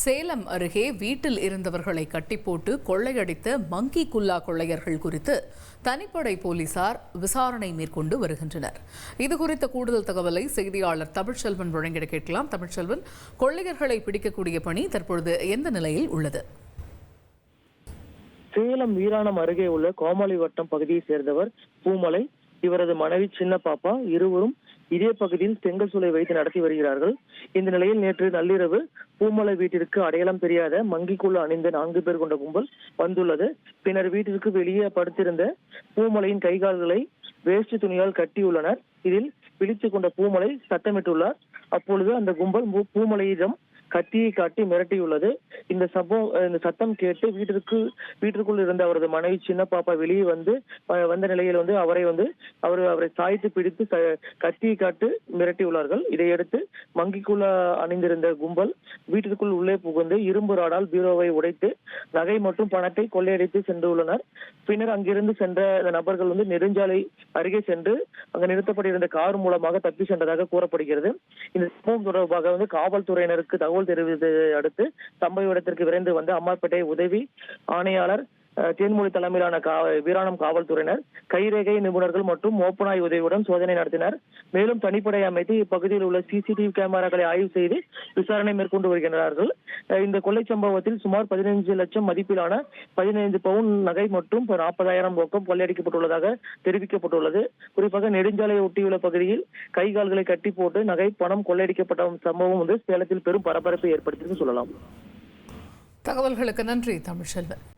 சேலம் அருகே வீட்டில் இருந்தவர்களை கட்டிப்போட்டு கொள்ளையடித்த மங்கி குல்லா கொள்ளையர்கள் குறித்து தனிப்படை போலீசார் விசாரணை மேற்கொண்டு வருகின்றனர். இது குறித்த கூடுதல் தகவலை செய்தியாளர் தமிழ்ச்செல்வன் வழங்கிட கேட்கலாம். தமிழ்ச்செல்வன் கொள்ளையர்களை பிடிக்கக்கூடிய பணி தற்பொழுது எந்த நிலையில் உள்ளது? சேலம் வீராணம் அருகே உள்ள கோமாளி வட்டம் பகுதியை சேர்ந்தவர் பூமலை. இவரது மனைவி சின்ன பாப்பா இருவரும் இதே பகுதியில் செங்கல் சூளை வைத்து நடத்தி வருகிறார்கள். இந்த நிலையில் நேற்று நள்ளிரவு பூமலை வீட்டிற்கு அடையாளம் தெரியாத மங்கிக்குள்ள அணிந்த நான்கு பேர் கொண்ட கும்பல் வந்துள்ளது. பின்னர் வீட்டிற்கு வெளியே படுத்திருந்த பூமலையின் கைகால்களை வேஷ்டி துணியால் கட்டியுள்ளனர். இதில் பிடித்துக் கொண்ட பூமலை சட்டமிட்டுள்ளார் அப்பொழுது அந்த கும்பல் பூ- பூமலையிடம் கத்தியை காட்டி மிரட்டியுள்ளது. இந்த சம்பவம் இந்த சத்தம் கேட்டு வீட்டிற்கு வீட்டிற்குள் இருந்த அவரது மனைவி சின்ன பாப்பா வெளியே வந்து வந்த நிலையில் வந்து அவரை வந்து அவர் அவரை சாய்த்து பிடித்து க- கத்தியை காட்டு மிரட்டியுள்ளார்கள். இதையடுத்து மங்கிக்குள்ள அணிந்திருந்த கும்பல் வீட்டிற்குள் உள்ளே புகுந்து இரும்பு ராடால் பீரோவை உடைத்து நகை மற்றும் பணத்தை கொள்ளையடித்து சென்றுள்ளனர் பின்னர் அங்கிருந்து சென்ற இந்த நபர்கள் வந்து நெடுஞ்சாலை அருகே சென்று அங்கு நிறுத்தப்பட்டிருந்த கார் மூலமாக தப்பி சென்றதாக கூறப்படுகிறது. இந்த சம்பவம் தொடர்பாக வந்து காவல்துறையினருக்கு தகவல் தெரிவித்ததை அடுத்து சம்பவ இடத்திற்கு விரைந்து வந்த அம்மாப்பேட்டை உதவி ஆணையாளர் தேன்மொழி தலைமையிலான கா வீராணம் காவல்துறையினர் கைரேகை நிபுணர்கள் மற்றும் மோப்பனாய் உதவியுடன் சோதனை நடத்தினர். மேலும் தனிப்படை அமைத்து இப்பகுதியில் உள்ள சிசிடிவி கேமராக்களை ஆய்வு செய்து விசாரணை மேற்கொண்டு வருகின்றார்கள். இந்த கொள்ளை சம்பவத்தில் சுமார் பதினைஞ்சு லட்சம் மதிப்பிலான பதினைந்து பவுன் நகை மற்றும் நாற்பதாயிரம் ரொக்கம் கொள்ளையடிக்கப்பட்டுள்ளதாக தெரிவிக்கப்பட்டுள்ளது. குறிப்பாக நெடுஞ்சாலையை ஒட்டியுள்ள பகுதியில் கை கால்களை கட்டி போட்டு நகை பணம் கொள்ளையடிக்கப்பட்ட சம்பவம் வந்து சேலத்தில் பெரும் பரபரப்பை ஏற்படுத்தின்னு சொல்லலாம். தகவல்களுக்கு நன்றி தமிழ்செல்வன்.